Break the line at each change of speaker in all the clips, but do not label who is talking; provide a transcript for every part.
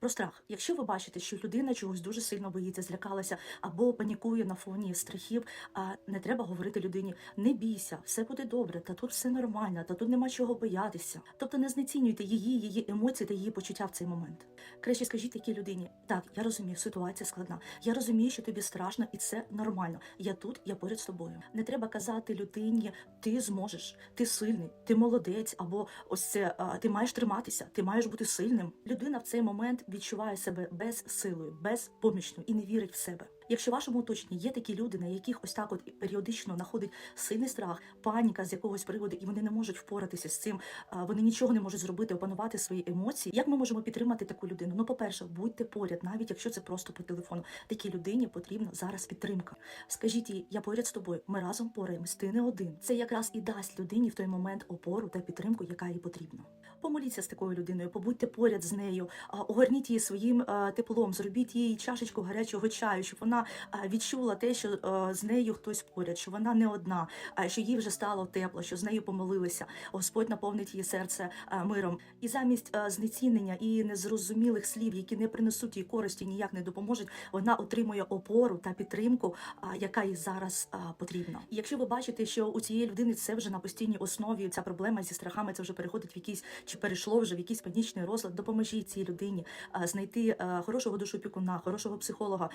Про страх. Якщо ви бачите, що людина чогось дуже сильно боїться, злякалася або панікує на фоні страхів, а не треба говорити людині: не бійся, все буде добре, та тут все нормально, та тут нема чого боятися. Тобто не знецінюйте її, її емоції та її почуття в цей момент. Краще скажіть такій людині: так, я розумію, ситуація складна. Я розумію, що тобі страшно, і це нормально. Я тут, я поряд з тобою. Не треба казати людині, ти зможеш, ти сильний, ти молодець, або ось це ти маєш триматися, ти маєш бути сильним. Людина в цей момент відчуває себе безсилою, безпомічною і не вірить в себе. Якщо в вашому оточенні є такі люди, на яких ось так от періодично находить сильний страх, паніка з якогось приводу, і вони не можуть впоратися з цим, вони нічого не можуть зробити, опанувати свої емоції. Як ми можемо підтримати таку людину? Ну, по-перше, будьте поряд, навіть якщо це просто по телефону. Такій людині потрібна зараз підтримка. Скажіть їй, я поряд з тобою, ми разом пораємось, ти не один. Це якраз і дасть людині в той момент опору та підтримку, яка їй потрібна. Помоліться з такою людиною, побудьте поряд з нею, огорніть її своїм теплом, зробіть їй чашечку гарячого чаю, щоб вона відчула те, що з нею хтось поряд, що вона не одна, що їй вже стало тепло, що з нею помолилися. Господь наповнить її серце миром. І замість знецінення і незрозумілих слів, які не принесуть їй користі, ніяк не допоможуть, вона отримує опору та підтримку, яка їй зараз потрібна. Якщо ви бачите, що у цієї людини це вже на постійній основі, ця проблема зі страхами, це вже переходить в якийсь чи перейшло вже в якийсь панічний розлад, допоможіть цій людині знайти хорошого душопікуна, хорошого психолога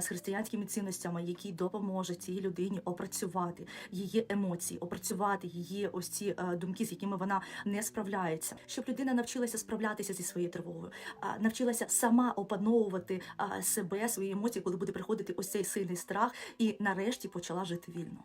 з християнськими цінностями, який допоможе цій людині опрацювати її емоції, опрацювати її ось ці думки, з якими вона не справляється, щоб людина навчилася справлятися зі своєю тривогою, навчилася сама опановувати себе, свої емоції, коли буде приходити ось цей сильний страх, і нарешті почала жити вільно.